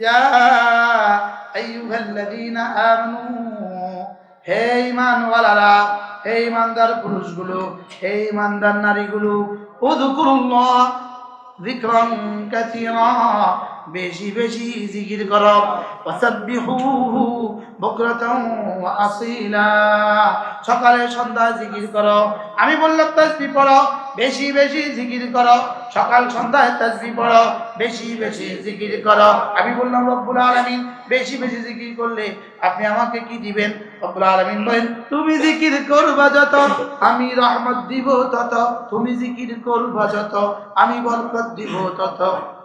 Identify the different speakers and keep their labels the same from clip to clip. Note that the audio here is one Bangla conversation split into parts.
Speaker 1: ইয়া আইয়ুহাল্লাযীনা আমানু, হে ঈমানওয়ালারা, হে ঈমানদার পুরুষগুলো, হে ঈমানদার নারীগুলো, উযকুরুল্লাহ যিকরান কাসীরা, বেশি বেশি জিকির করো। ওয়াসাব্বিহুহু বুকরাতাও ওয়া আসীলা। সকালে সন্ধ্যা জিকির করো। আমি বললাম তাসবিহ পড়ো। বেশি বেশি জিকির করো। সকাল সন্ধ্যায় তাজবি পড়ো। বেশি বেশি জিকির করো। আমি বললাম রব্বুল আলামিন, বেশি বেশি জিকির করলে আপনি আমাকে কি দিবেন? রব্বুল আলামিন বলেন, তুমি জিকির করবা যত, আমি রহমত দিব তত, তুমি জিকির করবা যত, আমি বরকত দিব তত।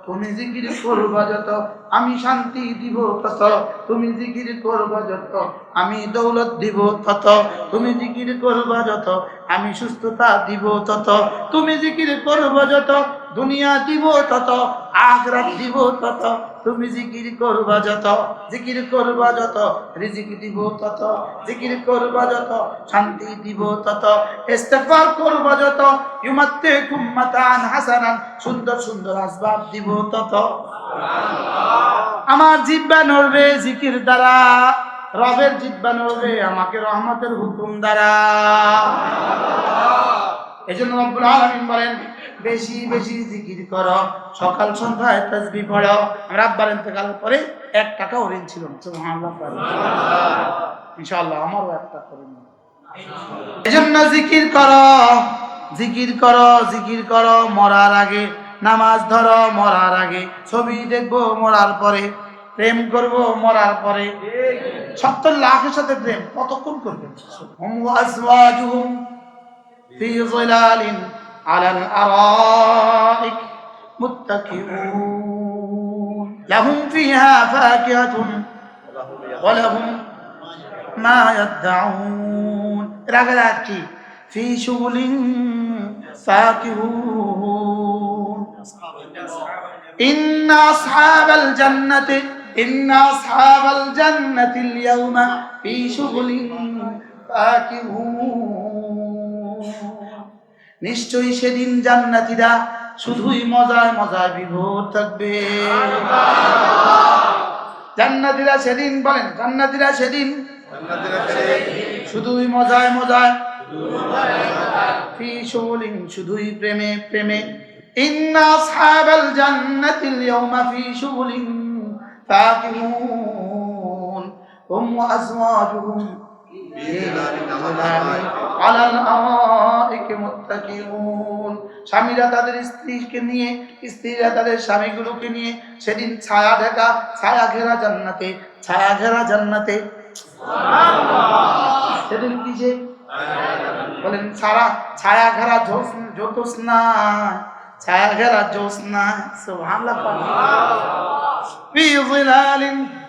Speaker 1: তুমি জিকির করবা যত, আমি শান্তি দিব তত। তুমি জিকির করবা যত, আমি দৌলত দিব তত। তুমি জিকির করবা যত, আমি সুস্থতা দিব তত। তুমি জিকির করবা যত, দুনিয়া দিব তত, আখরাত দিব তত। তুমি জিকির করবা যত, জিকির করবা যত, রিজিক দিব তত, জিকির করবা যত, শান্তি দিব তত, ইস্তেগফার করবা যত ইউমাত্তে কুম্মাতান হাসানান, সুন্দর সুন্দর আসবাব দিব তত। আমার জিব্বা নড়বে জিকির দ্বারা, রবের জিব্বা নড়বে আমাকে রহমতের হুকুম দ্বারা। এই জন্য রব্বুল আলামিন বলেন বেশি বেশি জিকির করো। সকাল সন্ধ্যায় তাসবিহ পড়ো। আমরা আব্বার ইন্তেকালের পরে এক টাকাও ঋণ ছিল। না সুবহানাল্লাহ। ইনশাআল্লাহ আমারও একটা করে নিন। এজন্য জিকির করো জিকির করো জিকির করো মরার আগে। নামাজ ধরো মরার আগে। ছবি দেখব মরার পরে। প্রেম করব মরার পরে। সত্তর লাখের সাথে প্রেম, কতক্ষণ করবেন? على الأرائك متكئون لهم فيها فاكهة ولهم ما يدعون رغلاتك في شغل فاكهون إن أصحاب الجنة إن أصحاب الجنة اليوم في شغل فاكهون নিশ্চয়ই সেদিন জান্নাতিরা শুধুই মজায় মজায় বিভোর থাকবে। জান্নাতিরা সেদিন বলেন জান্নাতিরা সেদিন শুধুই মজায় মজায় ফি শুধুই প্রেমে প্রেমে। ফি আলাইহি মুত্তাকিউন। স্বামীরা তাদের স্ত্রীকে নিয়ে, স্ত্রীরা তাদের স্বামীগুলোকে নিয়ে সেদিন ছায়া ঢাকা ছায়া ঘেরা জান্নাতে, ছায়া ঘেরা জান্নাতে। সেদিন কি যে? বলেন সারা ছায়া ঘেরা জোস জ্যোতস না, ছায়া ঘেরা জোস না, সুবহানাল্লাহ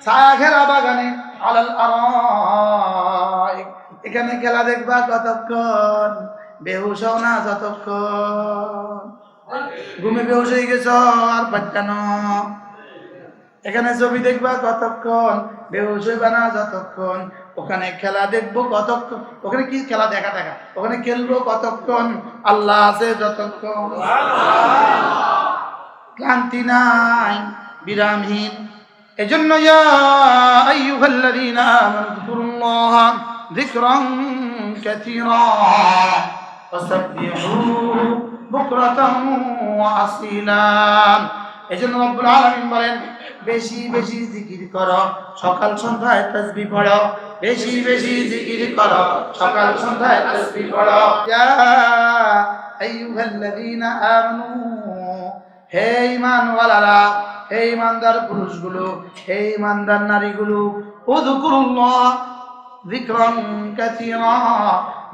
Speaker 1: ছায়া ঘেরা বাগানে, আলাল আরাইক। এখানে খেলা দেখবা কতক্ষণ? বেহুশ না যতক্ষণ। ঘুমে বেহুশ হয়ে গেছ, আর পাচ্ছানো এখানে ছবি দেখবা কতক্ষণ, বেহুশ হইবা না যতক্ষণ। ওখানে খেলা দেখব কতক্ষণ, ওখানে কি খেলা দেখা দেখা? ওখানে খেলব কতক্ষণ? আল্লাহ আছে যতক্ষণ। ক্লান্তি নাই, বিরামহীন। এজন্য ইয়া রব্বুল আলামিন বলেন বেশি জিকির করো সকাল সন্ধ্যায় তাসবিহ পড়ো বেশি বেশি জিকির করো সকাল সন্ধ্যায় তাসবিহ পড়ো ইয়া আইয়ুহাল্লাযীনা আমানু হে ঈমানওয়ালারা হে ঈমানদার হে ঈমানদার নারীগুলো উযকুরুল্লাহ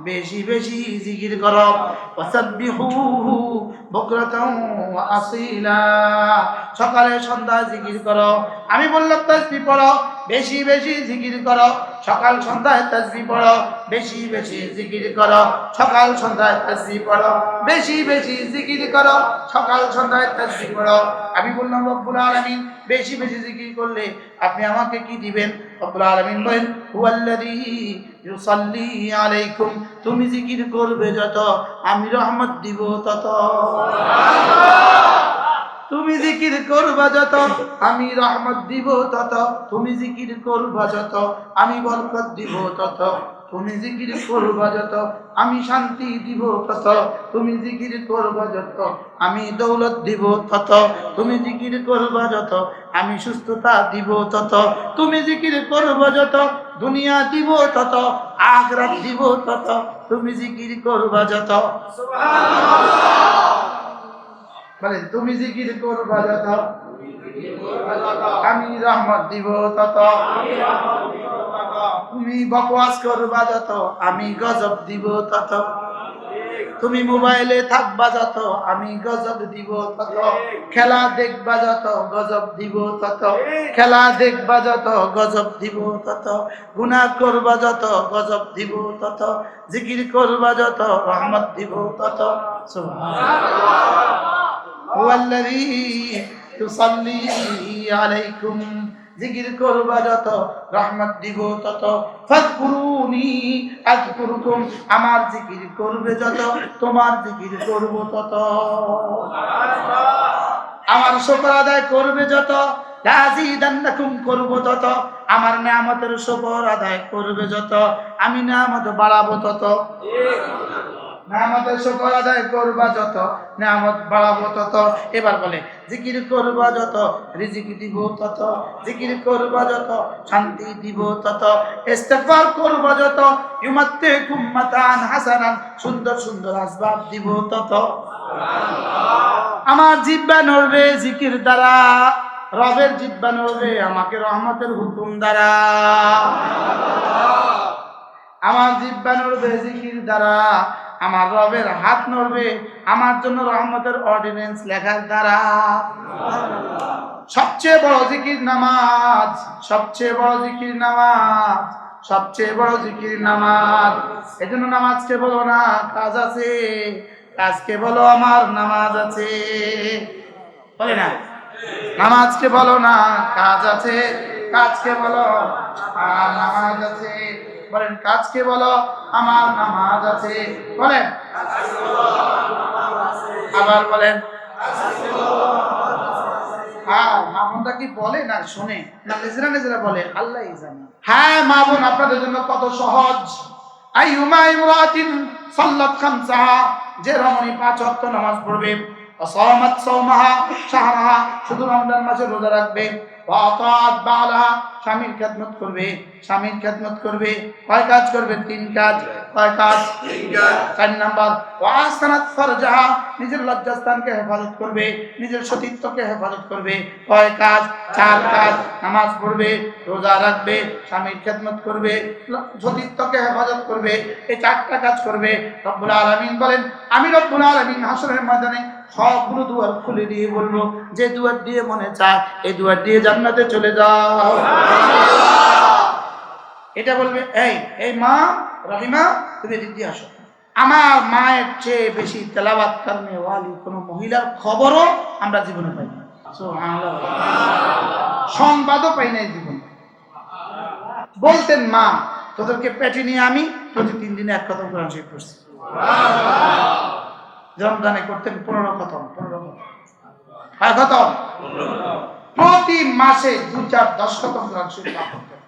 Speaker 1: বেশি বেশি জিকির করো। আসীলা। সকালে সন্ধ্যা জিকির করো। আমি বললাম তাসবিহ পড়ো। বেশি বেশি জিকির করো। সকাল সন্ধ্যায় তাসবিহ পড়ো। বেশি বেশি জিকির করো। সকাল সন্ধ্যায় তাসবিহ পড়ো। বেশি বেশি জিকির করো। সকাল সন্ধ্যায় তাসবিহ পড়ো। আমি বললাম, রব্বুল আলামিন, বেশি বেশি জিকির করলে আপনি আমাকে কি দিবেন? তুমি জিকির করবে যত, আমি রহমত দিব তত। তুমি জিকির করবা যত, আমি রহমত দিব তত। তুমি জিকির করবা যত, আমি বরকত দিব তত। তুমি জিকির করবা যত, আমি শান্তি দিব তত। তুমি জিকির করবা যত, আমি দৌলত দিব তত। তুমি জিকির করবা যত, আমি সুস্থতা দিব তত। তুমি জিকির করবা যত, দুনিয়া দিব তত, আখরাত দিব তত। তুমি জিকির করবা যত। বলেন তুমি জিকির করবা যত, আমি রহমত দিব তত। তুমি বকবাস করবা যত আমি গজব দিব তত। তুমি মোবাইলে থাকবা যত আমি গজব দিব তত। খেলা দেখবা যত গজব দিব তত। খেলা দেখবা যত গজব দিব তত। গুণা করবা যত গজব দিব তত। জিকির করবা যত রহমত দিব তত। সুবহানাল্লাহ। ওয়াল্লাযী তুসাল্লি আলাইকুম। জিকির করবা যত, রহমত দিব তত। ফাজকুরুনি আজকুরুকুম, আমার জিকির করবে যত, তোমার জিকির করব তত। আমার শুকর আদায় করবে যত, লাজিদান্নাকুম করব তত। আমার নিয়ামতের শুকর আদায় করবে যত, আমি নিয়ামত বাড়াবো তত। নামাতের শুকর আদায় করবা যত, নামত বাড়াবো তত। এবার বলে, জিকির করবা যত, রিজিক দিব তত, জিকির করবা যত, শান্তি দিব তত, ইস্তেগফার করবা যত ইউমাত্তে কুম্মাতান হাসানান, সুন্দর সুন্দর আসবাব দিব তত। আমার জিব্বা নড়বে জিকির দ্বারা, রবের জিব্বা নড়বে আমাকে রহমতের হুকুম দ্বারা। আমার জিব্বা নড়বে জিকির দ্বারা আমার রবের হাত নড়বে, আমার জন্য রহমতের অর্ডিনেন্স লেখার দ্বারা। সবচেয়ে বড় জিকির নামাজ, সবচেয়ে বড় জিকির নামাজ, সবচেয়ে বড় জিকির নামাজ। এজন্য নামাজকে বলো না, কাজ আছে। কাজকে বলো, আমার নামাজ আছে। বলে না? নামাজকে বলো না, কাজ আছে। কাজকে বলো, আমার নামাজ আছে। বলেন কাজকে বলো? আমার নামাজ আছে। বলেন। আবার বলেন। হ্যাঁ কি বলে না শোনে? না বলে? আল্লাহ হ্যাঁ মা আপনাদের জন্য কত সহজ। ইমরাতিন সাল্লাত যে রমণী পাঁচ ওয়াক্ত নামাজ পড়বে অসমাত সৌমাহা শাহরাহা শুধু রমজান মাসে রোজা রাখবে। ওয়াতাত বালাহা স্বামীর খেদমত করবে স্বামীর খেদমত করবে। কয় কাজ করবে? তিন কাজ। কয় কাজ? চার নাম্বার ওয়াসানাত ফরজাহা নিজের লজ্জাস্থানকে হেফাজত করবে নিজের সতীত্বকে হেফাজত করবে। কয় কাজ? চার কাজ। নামাজ পড়বে রোজা রাখবে স্বামীর খেদমত করবে সতীত্বকে হেফাজত করবে এই চারটা কাজ করবে। রব্বুল আলামিন বলেন আমি রব্বুল আলামিন হাসরের ময়দানে সবগুলো দুয়ার খুলে দিয়ে বলব যে দুয়ার দিয়ে মনে চায়, এই দুয়ার দিয়ে জান্নাতে চলে যাও। এটা বলবে, এই এই মা, রহিমা, তুমি দিয়ে আসো। আমার মায়ের চেয়ে বেশি তেলাবাত কারণে ওয়ালি, কোনো মহিলার খবরও আমরা জীবনে পাই না। সংবাদও পাই নাই জীবনে। বলতেন, মা, তোদেরকে পেটে নিয়ে আমি প্রতি তিন দিনে এক শরীফ পড়ছি। রমজানে করতেন পনেরো খতম পনেরো খতম হ্যাঁ খতম প্রতি মাসে দু চার দশ খতম কোরআন শরীফ পাঠ করতেন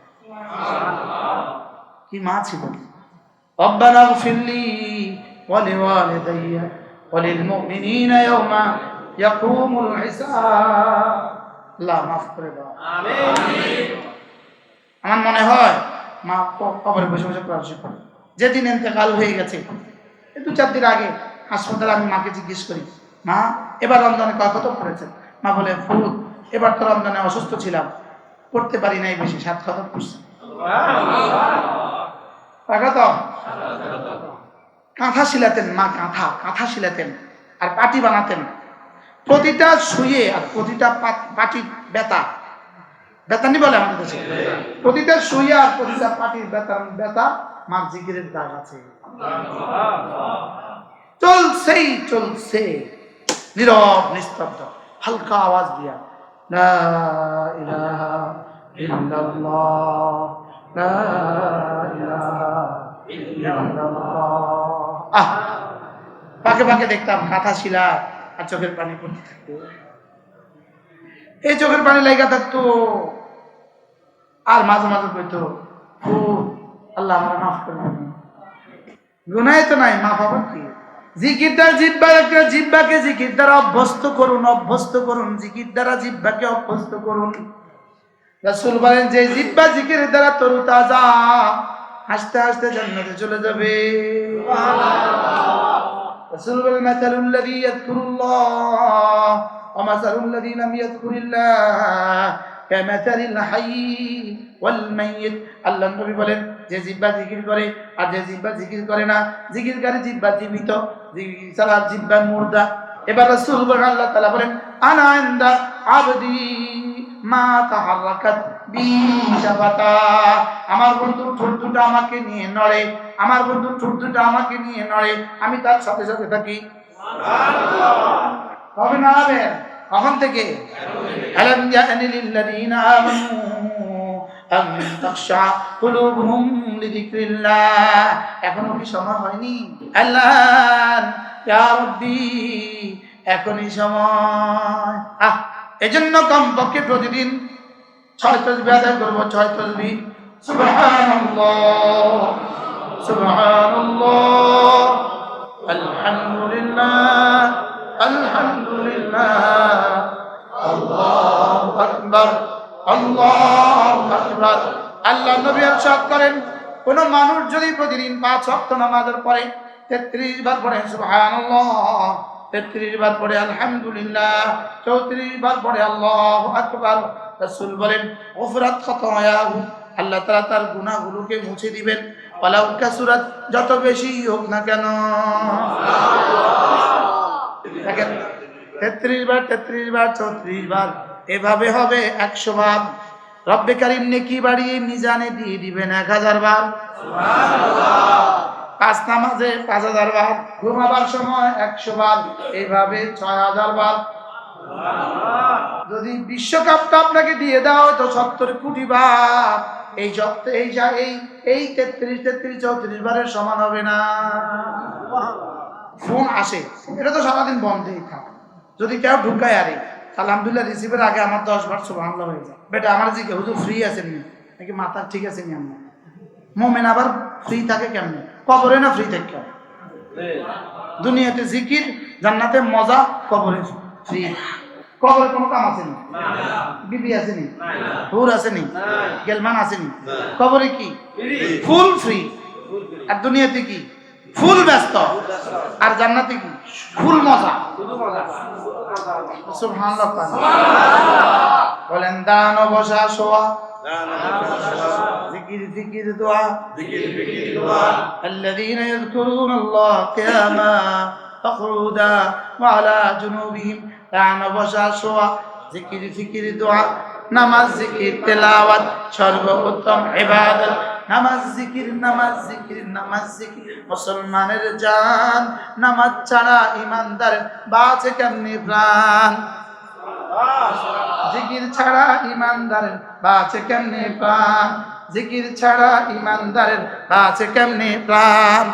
Speaker 1: কি মা ছিল ربنا اغفر لي ولوالدي وللمؤمنين يوم يقوم الحساب আল্লাহ মাফ করে দাও আমার মনে হয় মা ক- কবরে বসে বসে কোরআন শরীফ পড়ে যেদিন এতেকাল হয়ে গেছে এই দু চার দিন আগে হাসপাতালে আমি মাকে জিজ্ঞেস করি, মা, এবার রমজানে কত পড়েছেন মা বলে ফুল এবার তো রমজানে অসুস্থ ছিলাম, পড়তে পারি নাই বেশি, সাত খতম কত কাঁথা শিলাতেন মা, কাঁথা কাঁথা শিলাতেন আর পাটি বানাতেন। প্রতিটা শুয়ে আর প্রতিটা পাটির বেতা বেতানি বলে আমাদের দেশে। প্রতিটা শুয়ে আর প্রতিটা পাটির বেতা বেতা মার জিকিরের দাগ আছে। চলছেই চলছে নীরব, নিস্তব্ধ। হালকা আওয়াজ দিয়া দেখতাম শিলা আর চোখের পানি পড়তে থাকতো। এই চোখের পানি লাইগা থাকতো। আর মাঝে মাঝে কইতো আল্লাহ মাফ গুনাই তো নাই, মাফ আবার কি? জিকিরটা জিব্বা একটা জিব্বাকে জিকির দ্বারা অভ্যস্ত করুন অভ্যস্ত করুন। জিকির দ্বারা জিব্বাকে অভ্যস্ত করুন। রাসূল বলেন যে জিব্বা জিকির দ্বারা তরু তাজা হাসতে হাসতে জান্নাতে চলে যাবে। রাসূল বলেন মাতালুল্লাযী ইয়াযকুরুল্লাহ ওয়া মাসালুল্লাযী লাম ইয়াযকুরিল্লাহ কামাতালিল হাইয়্যি ওয়াল মাইয়িত। আল্লাহ নবী বলেন যে জিব্বা জিকির করে আর যে জিব্বা জিকির করে না জিকিরকারী জিব্বা জীবিত ছাড়া জিব্বা মুর্দা। এবার রাসূল আল্লাহ তাআলা বলেন আনা ইনদা আবদি মা তাহারাকাত বি আমার বন্ধুর ঠোঁট দুটো আমাকে নিয়ে নড়ে আমার বন্ধুর ঠোঁট দুটো আমাকে নিয়ে নড়ে আমি তার সাথে সাথে থাকি। হবে না হবে? কখন থেকে? আলম ইয়ানি লিল্লাযীনা আমানু এখনও কি সময় হয়নি? এখনই সময়। আহ, এজন্য কমপক্ষে প্রতিদিন ছয় তসবি আদায় করব, ছয় তসবি। সুবহানাল্লাহ সুবহানাল্লাহ। শখ করেন কোন মানুষ যদি প্রতিদিন পাঁচ শক্ত নামাজের পরে তেত্রিশ বার পরে সুহান তেত্রিশ বার পরে আলহামদুলিল্লাহ চৌত্রিশ বার পরে আল্লাহ আকবর রসুল বলেন অফরাত কত আল্লাহ তালা তার গুণাগুলোকে মুছে দিবেন। পালাউ কাসুরাত যত বেশি হোক না কেন। দেখেন তেত্রিশ বার তেত্রিশ বার চৌত্রিশ বার এভাবে হবে একশো বার। রব্বে কারিম নেকি বাড়িয়ে মিজানে দিয়ে দিবেন এক হাজার বার। পাঁচ নামাজে পাঁচ হাজার বার ঘুমাবার সময় একশো বার এইভাবে ছয় হাজার বার। যদি বিশ্বকাপটা আপনাকে দিয়ে দেওয়া হয় তো সত্তর কোটি বার এই সপ্ত এই যা- এই এই তেত্রিশ তেত্রিশ চৌত্রিশ বারের সমান হবে না। ফোন আসে এটা তো সারাদিন বন্ধই থাকে। যদি কেউ ঢুকায় আরে আলহামদুলিল্লাহ রিসিভের আগে আমার দশ বার সুবহানাল্লাহ হয়ে যায়। বেটা আমার জিকে হুজুর ফ্রি আছে নি নাকি মাথা ঠিক আছে নি আমার? মোমেন আবার ফ্রি থাকে কেমনে? কবরে না ফ্রি থাকে? দুনিয়াতে জিকির জান্নাতে মজা কবরে ফ্রি কবরে কোনো কাম আছে নি। বিবি আছে নি। হুর আছে নি। গেলমান আছে নি। কবরে কি? ফুল ফ্রি আর দুনিয়াতে কি? ফুল ব্যস্ত। আর জান্নাতে কি? ফুল মজা সুবহানাল্লাহ পান। বলেন দান ও বসা শোয়া জিকির জিকির দোয়া الذين يذكرون الله قياما وقعودا وعلى جنوبهم দান ও বসা শোয়া জিকির জিকির দোয়া নামাজ জিকির তেলাওয়াত সর্বোত্তম ইবাদত নামাজ জিকির নামাজ জিকির নামাজ জিকির। মুসলমানের জান, নামাজ ছাড়া ইমানদার বাঁচে কেমনি প্রাণ? জিকির ছাড়া ইমানদারের বাঁচে কেমনে প্রাণ? জিকির ছাড়া ইমানদারের বাঁচে কেমনে প্রাণ?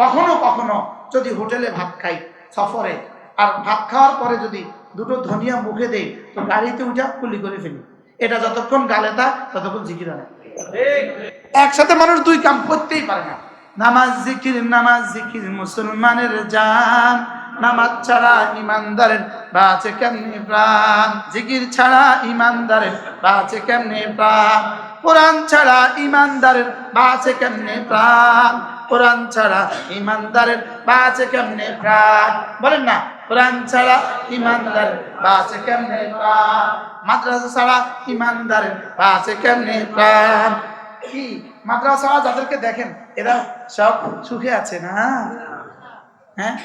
Speaker 1: কখনো কখনো যদি হোটেলে ভাত খাই সফরে, আর ভাত খাওয়ার পরে যদি দুটো ধনিয়া মুখে দেই, তো গাড়িতে উঠে কুলি করে ফেলি। এটা যতক্ষণ গালে তা ততক্ষণ জিকির হয় না। একসাথে মানুষ দুই কাম করতেই পারে না। নামাজ জিকির নামাজ জিকির, মুসলমানের জান। নামাজ ছাড়া ইমানদারের বাঁচে কেমনে প্রাণ? জিকির ছাড়া ইমানদারের বাঁচে কেমনে প্রাণ? কোরআন ছাড়া ইমানদারের বাঁচে কেমনে প্রাণ? কোরআন ছাড়া ইমানদারের বাঁচে কেমনে প্রাণ? বলেন না। কোরআন ছাড়া ইমানদারের বাঁচে কেমনে প্রাণ? মাদ্রাসা ছাড়া ইমানদারের বাঁচে কেমনে প্রাণ? কি? মাদ্রাসা যাদেরকে দেখেন, এরা সব সুখে আছে না? হ্যাঁ?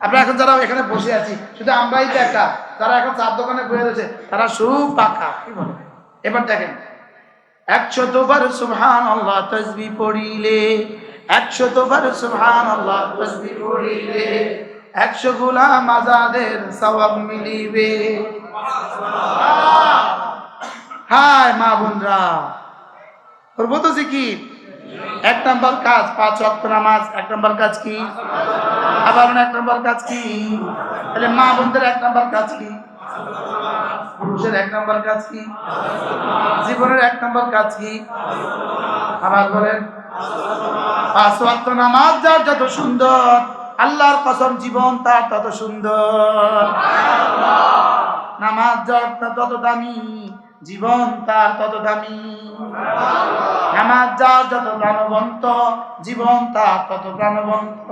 Speaker 1: আমরা এখন যারা এখানে বসে আছি, শুধু আমরাই একা। যারা এখন চার দোকানে বয়ে রয়েছে, তারা সুখ পাকা। কি বলে? এবার দেখেন, একশো তোবার সুবহান আল্লাহ তসবি পড়িলে, একশো তোবার সুবহান আল্লাহ তসবি পড়িলে একশো গোলাম আজাদের সওয়াব মিলিবে। হায় মা বোনরা, করব তো জিকির। এক নম্বর কাজ, পাঁচ ওয়াক্ত নামাজ, এক নম্বর কাজ কি? আবার এক নম্বর কাজ কি? তাহলে মা বোনদের এক নম্বর কাজ কি? পুরুষের এক নম্বর কাজ কি? জীবনের এক নম্বর কাজ কি? আবার বলেন, পাঁচ ওয়াক্ত নামাজ যার যত সুন্দর আল্লাহর কসম জীবন তার তত সুন্দর। নামাজ যার তত দামি, জীবন তার তত দামি। নামাজ যার যত প্রাণবন্ত, জীবন তার তত প্রাণবন্ত।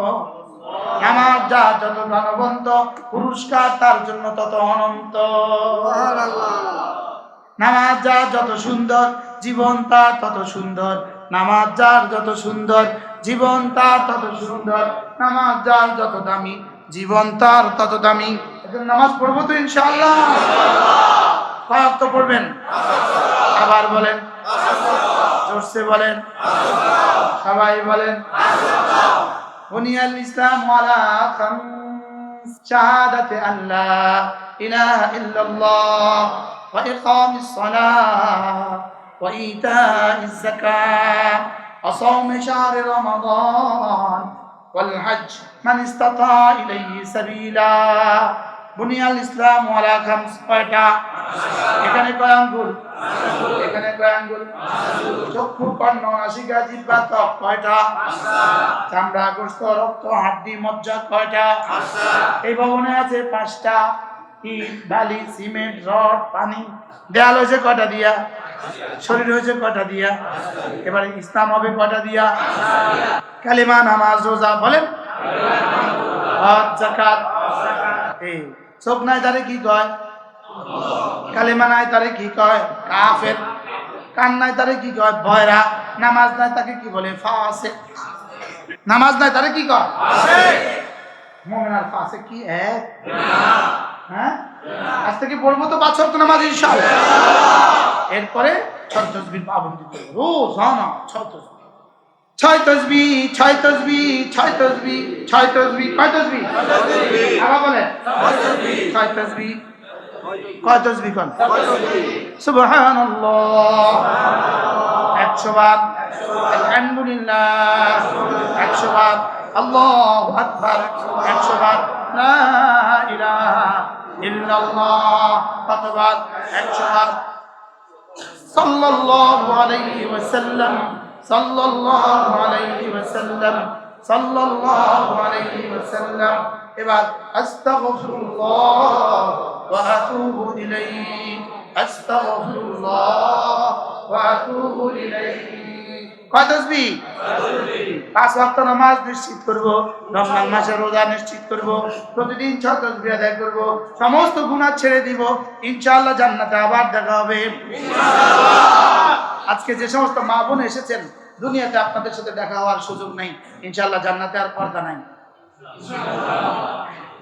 Speaker 1: নামাজ যার যত প্রাণবন্ত, পুরস্কার তার জন্য তত অনন্ত। নামাজ যার যত সুন্দর, জীবন তার তত সুন্দর। নামাজ যার যত সুন্দর জীবন তার তত সুন্দর, নামাজ যার যত দামি, জীবন তার তত দামি। নামাজ পড়ব তো ইনশাআল্লাহ। কয়েক তো পড়বেন। আবার বলেন। জোরসে বলেন। সবাই বলেন। বুনিয়াল ইসলাম ওয়ালা শাহাদাতে আল্লাহ ইলাহা ইল্লাল্লাহ, ওয়া ইকামিস সালাহ, ওয়া যাকাত। শাহর রমাদান ওয়াল হজ মান ইসতাতা ইলাইহি সাবিলা বুনিয়াল ইসলাম ওয়ালা খামস কয়টা এখানে কয় আঙ্গুল? এখানে কয় আঙ্গুল? চক্ষু, কর্ণ, নাসিকা, জিহ্বা, ত্বক কয়টা? চামড়া, গোস্ত, রক্ত, হাড্ডি, মজ্জা কয়টা? এই ভবনে আছে পাঁচটা। ইট, বালি, সিমেন্ট, রড, পানি। দেয়াল হয়েছে কয়টা দিয়া? শরীর হয়েছে কয়টা দিয়া? এবারে ইসলাম হবে কয়টা দিয়া? কালিমা, নামাজ, রোজা, বলেন। চোখ নাই তারে কি কয়? কালিমা নাই তারে কি কয়? কাফের। কান নাই তারে কি কয়? বয়রা নামাজ নাই তাকে কি বলে? ফাসে নামাজ নাই তারে কি কয়? মোমেন আর ফাসে কি এক? হ্যাঁ? আজ থেকে পড়ব তো পাঁচ ওয়াক্ত নামাজ ইনশাআল্লাহ। এরপরে ছয় তসবির পাবন্দি করব। রোজ হ্যাঁ ছয় তসবি ছয় তসবি ছয় তসবি ছয় তসবি ছয় তসবি কয় তসবি ছয় তসবি কয় তসবি কোন? একশো বার আলহামদুলিল্লাহ। একশো বার আল্লাহু একশো বার লা ইলাহা ইল্লাল্লাহ কতবার একশো বার সাল্লাল্লাহু আলাইহি ওয়াসাল্লাম সাল্লাল্লাহু আলাইহি ওয়াসাল্লাম সাল্লাল্লাহু আলাইহি ওয়াসাল্লাম এবার আস্তাগফিরুল্লাহ ওয়া আতুবু ইলাইহি আস্তাগফিরুল্লাহ ওয়া আতুবু ইলাইহি কয় পাঁচ ওয়াক্ত নামাজ নিশ্চিত করব রমজান মাসে রোজা নিশ্চিত করব প্রতিদিন আদায় করব সমস্ত গুনাহ ছেড়ে দিব ইনশাআল্লাহ জান্নাতে আবার দেখা হবে। আজকে যে সমস্ত মা বোন এসেছেন দুনিয়াতে আপনাদের সাথে দেখা হওয়ার সুযোগ নেই ইনশাআল্লাহ জান্নাতে আর পর্দা নাই।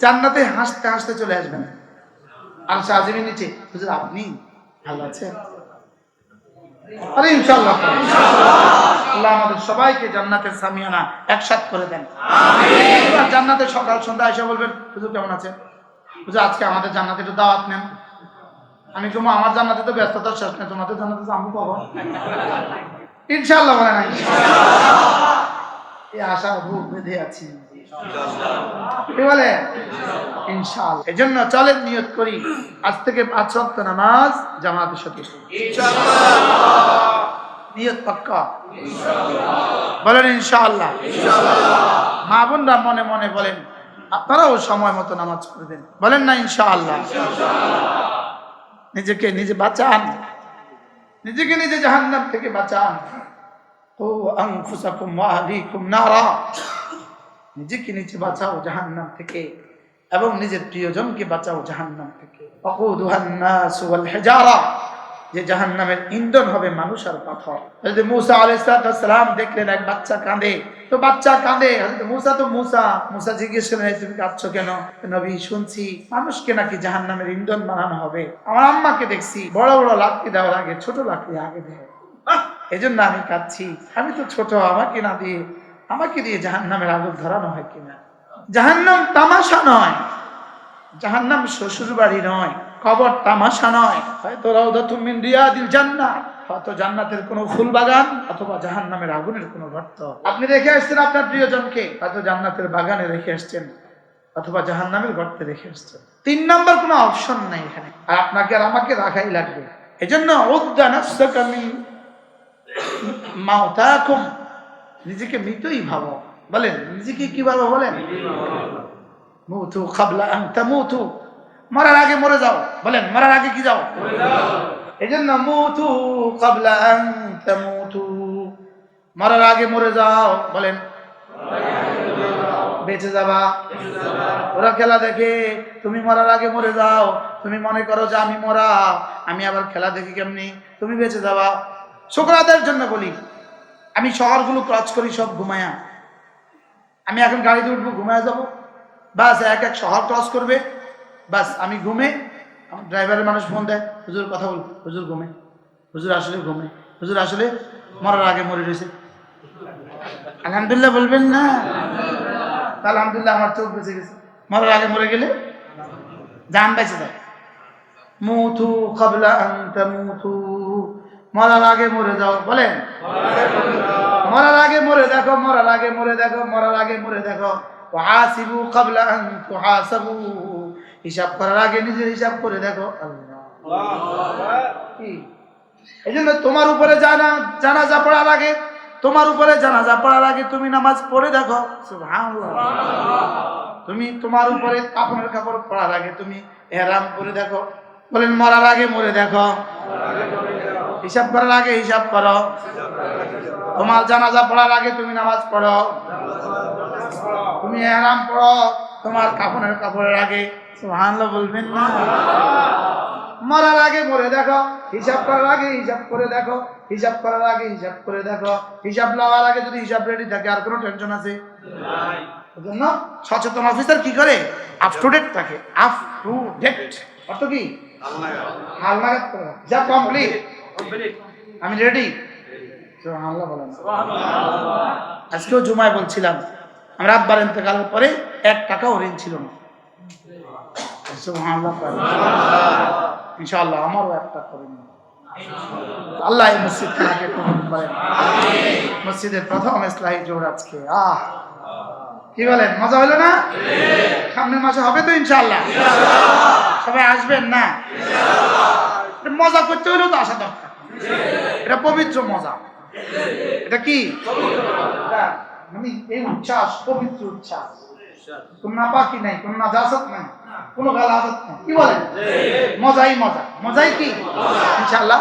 Speaker 1: জান্নাতে হাসতে হাসতে চলে আসবেন। আর সাজিমি নিচে আপনি ভালো আছেন? আরে ইনশাআল্লাহ আল্লাহ আমাদের সবাইকে জান্নাতের সামিয়ানা একসাথ করে দেন। জান্নাতে সকাল সন্ধ্যা এসে বলবেন হুজুর কেমন আছেন? হুজুর আজকে আমাদের জান্নাতে একটু দাওয়াত নেন। আমি কমো আমার জান্নাতে তো ব্যস্ততা শেষ নেই তোমাদের জান্নাতে আমি পাবো। ইনশাআল্লাহ বলে না এই আশা বুক বেঁধে আছি। মা বোনরা মনে মনে বলেন, আপনারাও সময় মতো নামাজ পড়বেন। বলেন না ইনশাআল্লাহ। নিজেকে নিজে বাঁচান। নিজেকে নিজে জাহান্নাম থেকে বাঁচান। নিজেকে নিজে বাঁচাও জাহান্নাম থেকে এবং নিজের প্রিয়জনকে বাঁচাও জাহান্নাম থেকে। ওয়াল যে জাহান্নামের ইন্ধন হবে মানুষ আর পাথর। হযরত মূসা আলাইহিস সালাম দেখলেন, এক বাচ্চা কাঁদে। তো বাচ্চা কাঁদে। মূসা তো মূসা। মূসা জিজ্ঞেস করলেন, "এই তুমি কাঁদছো কেন? নবী, শুনছি মানুষকে নাকি জাহান্নামের ইন্ধন বানানো হবে। আমার আম্মাকে দেখছি। বড় বড় লাকড়ি দেওয়ার আগে, ছোট লাকড়ি আগে দেয়। এই জন্য আমি কাঁদছি। আমি তো ছোট, আমাকে না দিয়ে আমাকে দিয়ে জাহান্নামের আগুন ধরানো হয় কিনা? জাহান্নাম তামাশা নয়। জাহান্নাম শ্বশুর বাড়ি নয়, কবর তামাশা নয়। হয়তো রাউদাতুম মিন রিয়াদিল জান্নাত হয়তো জান্নাতের কোনো ফুল বাগান অথবা জাহান্নামের আগুনের কোনো গর্ত আপনি রেখে আসছেন আপনার প্রিয়জনকে, হয়তো জান্নাতের বাগানে রেখে আসছেন অথবা জাহান্নামের গর্তে রেখে আসছেন। তিন নম্বর কোনো অপশন নাই এখানে। আর আপনাকে আর আমাকে রাখাই লাগবে। এজন্য উদ্যান মাওতাকুম। নিজেকে মৃতই ভাবো। বলেন, নিজেকে কি ভাবো বলেন? মুতু খাবলা আন তামুতু মরার আগে মরে যাও। বলেন, মরার আগে কি যাও? এই জন্য মুতু কাবলা আন তামুতু মরার আগে মরে যাও। বলেন, বেঁচে যাবা। ওরা খেলা দেখে, তুমি মরার আগে মরে যাও। তুমি মনে করো যে আমি মরা। আমি আবার খেলা দেখি কেমনি? তুমি বেঁচে যাবা। শুক্রাদের জন্য বলি আমি শহরগুলো ক্রস করি, সব ঘুমায়া। আমি এখন গাড়িতে উঠবো, ঘুমায় যাব। বাস, এক এক শহর ক্রস করবে। বাস, আমি ঘুমে, আমার ড্রাইভারের মানুষ ফোন দেয়, হুজুর, কথা বল। হুজুর ঘুমে। হুজুর আসলে ঘুমে। হুজুর আসলে মরার আগে মরে রয়েছে। আলহামদুলিল্লাহ বলবেন না। আলহামদুলিল্লাহ আমার চোখ বেঁচে গেছে। মরার আগে মরে গেলে জান বেঁচে যায়। মুথু কাবলা আনতা মুথু মরার আগে মরে যাও বলেন। মরার আগে মরে দেখো মরার আগে মরে দেখো মরার আগে মরে দেখো। হাসিবু কাবলা আন তুহাসাবু। হিসাব করার আগে নিজের হিসাব করে দেখো। এই জন্য তোমার উপরে জানা জানাজা পড়ার আগে তোমার উপরে জানাজা পড়ার আগে তুমি নামাজ পড়ে দেখো। সুবহানাল্লাহ। তুমি তোমার উপরে কাপড়ের কাপড় পড়ার আগে তুমি এহরাম করে দেখো। বলেন মরার আগে মরে দেখো। হিসাব করার আগে হিসাব করো। তোমার জানাজা পড়ার আগে তুমি নামাজ পড়ো। তুমি আরাম পড়ো তোমার কাপড়ের কাপড়ের আগে। সুবহানাল্লাহ বলবেন না। মরার আগে মরে দেখো। হিসাব করার আগে হিসাব করে দেখো। হিসাব করার আগে হিসাব করে দেখো। হিসাব লওয়ার আগে যদি হিসাব রেডি থাকে আর কোনো টেনশন আছে? জন্য সচেতন অফিসার কি করে? আপ টু ডেট থাকে। আপ টু ডেট অর্থ কি? আজকেও জুমায় বলছিলাম, আমরা আব্বার ইন্তেকালের পরে এক টাকাও ঋণ ছিল না। ইনশাআল্লাহ আমারও একটা করে নিন। আল্লাহ এই মসজিদ মসজিদের প্রথম ইসলাহী জোর আজকে। আহ! কি বলেন, মজা হলো না? সামনের মাসে হবে তো ইনশাআল্লাহ? সবাই আসবেন না? মজা করতে হলেও তো আসা দরকার। এটা পবিত্র মজা। এটা কি? মানে এই উচ্ছ্বাস, পবিত্র উচ্ছ্বাস। নাই, কোন কি মজাই মজা। মজাই কি? ইনশাআল্লাহ।